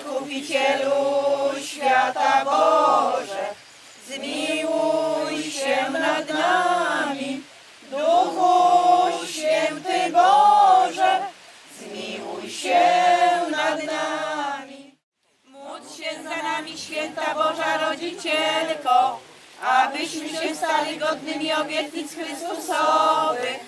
Zbawicielu świata Boże, zmiłuj się nad nami. Duchu Święty Boże, zmiłuj się nad nami. Módl się za nami, święta Boża Rodzicielko, abyśmy się stali godnymi obietnic Chrystusowych.